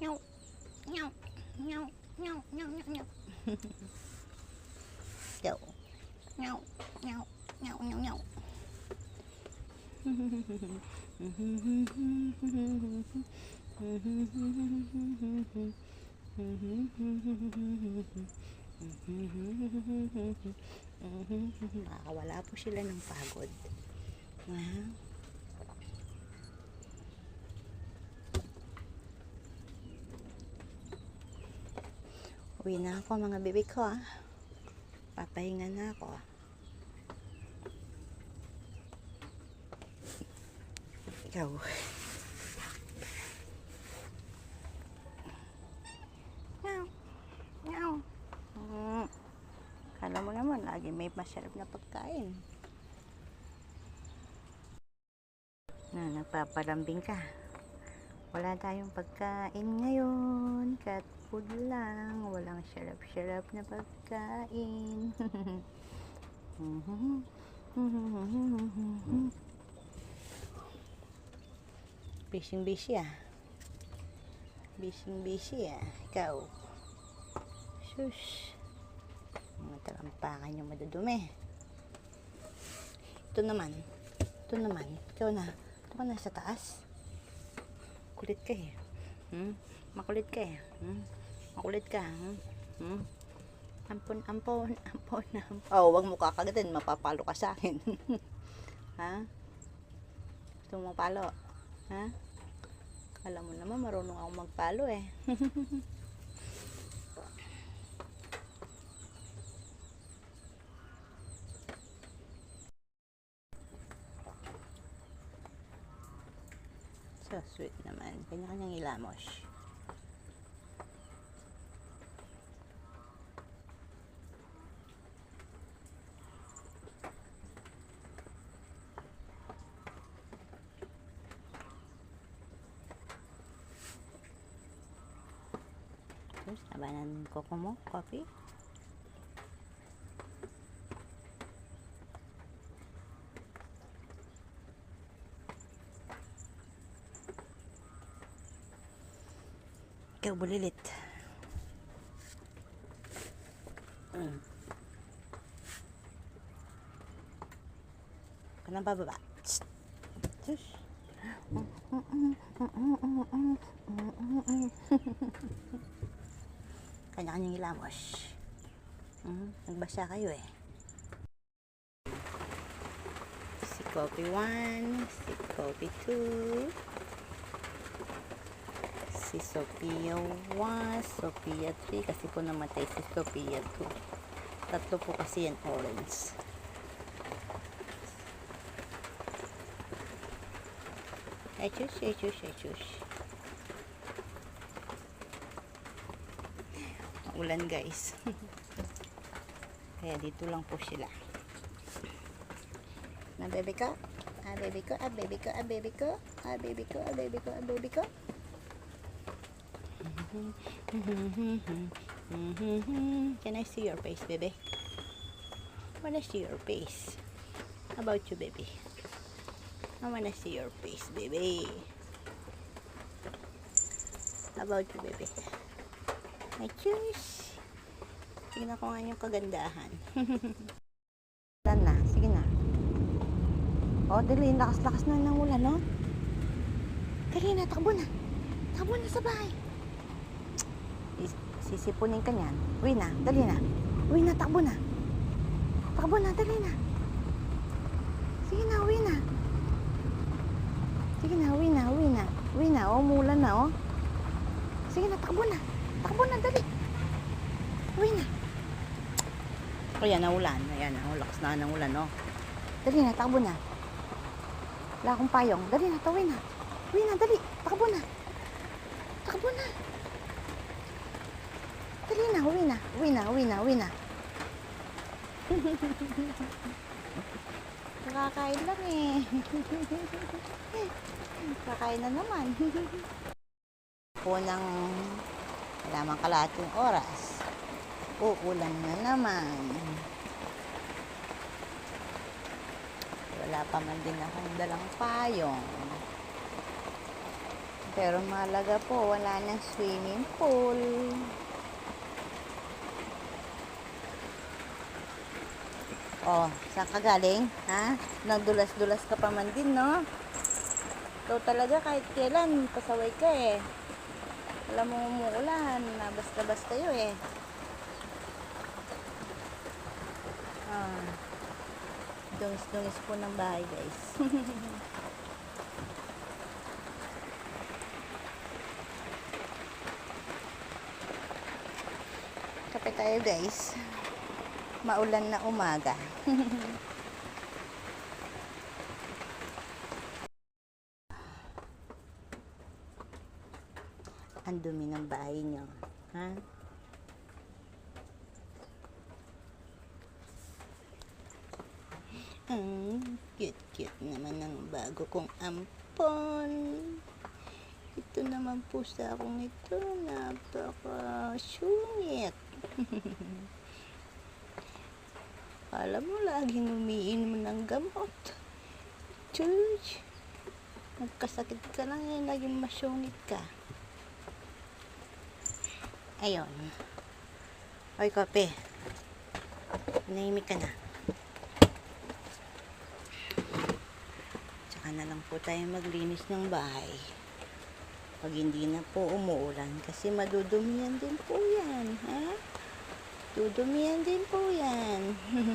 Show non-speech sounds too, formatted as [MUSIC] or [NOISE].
Meow. Meow. Meow. Meow. Meow. Meow. Go. Meow. Meow. Meow. Meow. Meow. Nakakawala po sila ng pagod. Wow. Uwi na ako mga bebe ko ah. Papahinga na ako. Ikaw. Meow. Meow. Mm. Kala mo naman, lagi may masarap na pagkain. Na, nagpapalambing ka. Wala tayong pagkain ngayon. Cat food lang. Walang sarap-sarap na pagkain. [LAUGHS] Bising busy ah. Bising busy ah. Ikaw. Shush. Mga talampakan yung madudumi. Ito naman. Ito naman. Ikaw na. Ito ka na sa taas. Kulit ka eh. Hmm? Makulit ka eh. Hmm? Makulit ka. Hmm? Hmm? Ampon, ampon, [LAUGHS] ampon, ampon. Oh, wag mo kakagatin. Mapapalo ka sa akin. [LAUGHS] ha? Gusto mo mapalo? Ha? Kala mo naman marunong ako magpalo eh. [LAUGHS] So sweet naman. Kanya-kanyang ilamos. Terus, nabanan koko mo? Coffee? Ikaw bulilit. Mm. Kanang bababa. Tst. Tsh. [LAUGHS] Kanya-kanyang ilamos. Mm, nagbasa kayo eh. Si Coffee 1, si Coffee 2, si Sophia 1, Sophia 3, kasi po namatay si Sophia 2. Tatlo po kasi yan orange. Echus, echus, echus. Ulan guys. [LAUGHS] Kaya dito lang po sila. Na baby ko? Ah, baby ko, ah, baby ko, ah, baby ko, ah, baby ko, ah, baby ko, ah, baby ko. Can I see your face, baby? I wanna see your face. How about you, baby? I wanna see your face, baby. How about you, baby? Ay, choose. Tingnan ko nga yung kagandahan. [LAUGHS] Ulan na. Sige na. O, dali. Lakas-lakas na ng ulan, no? Dali na. Takbo na. Takbo na sa bahay. Is- Sisipunin ka niyan. Uwi na. Dali na. Uwi na. Takbo na. Takbo na. Dali na. Sige na. Uwi na. Sige na. Uwi na. Uwi na. Uwi na. O, umulan na, oh. Sige na. Takbo na. Takbo na. Dali. Uwi na. Kaya naulan. Ayan, ang lakas na ng ulan, no? Dali na, takbo na. Wala akong payong. Dali na, tawin na. Uwi na, dali. Takbo na. Takbo na. Dali na, uwi na. Uwi na, uwi na, uwi na. Nakakain lang eh. [LAUGHS] Kakain na naman. [LAUGHS] Unang kailangan kalahating oras. Uulan na naman. Wala pa man din akong dalang payong. Pero malaga po, wala nang swimming pool. Oh, saan ka galing? Ha? Nagdulas-dulas ka pa man din, no? Ikaw talaga kahit kailan, pasaway ka eh. Alam mo umuulan, basta-basta yun eh. Ah. Dungis-dungis po ng bahay, guys. [LAUGHS] Kape tayo, guys. Maulan na umaga. [LAUGHS] Ang dumi ng bahay nyo. Ha? Ang cute-cute naman ng bago kong ampon. Ito naman po sa akong ito. Napaka-sungit. [LAUGHS] Alam mo, laging umiinom ng gamot. Chuch. Nagkasakit ka lang eh, naging masyungit ka. Ayun. Oy, kape. Nahimik ka na. Tsaka na lang po tayo maglinis ng bahay. Pag hindi na po umuulan kasi madudumihan din po yan, ha? Dudumihan din po yan. [LAUGHS]